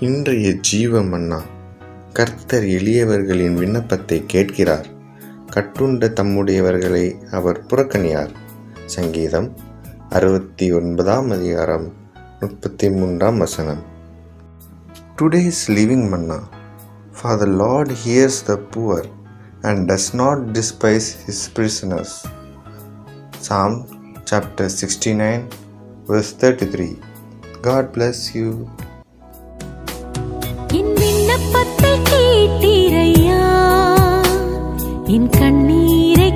இன்றைய ஜீவ மன்னா கர்த்தர் எளியவர்களின் விண்ணப்பத்தை கேட்கிறார் கட்டுண்ட தம்முடையவர்களை அவர் புறக்கணியார் சங்கீதம் அறுபத்தி ஒன்பதாம் அதிகாரம் முப்பத்தி மூன்றாம் வசனம் today's living manna for the Lord hears the poor and does not despise his prisoners Psalm chapter sixty nine 69, verse 33. God bless you. விண்ணப்பத்தை கேட்டீரையா என் கண்ணீரை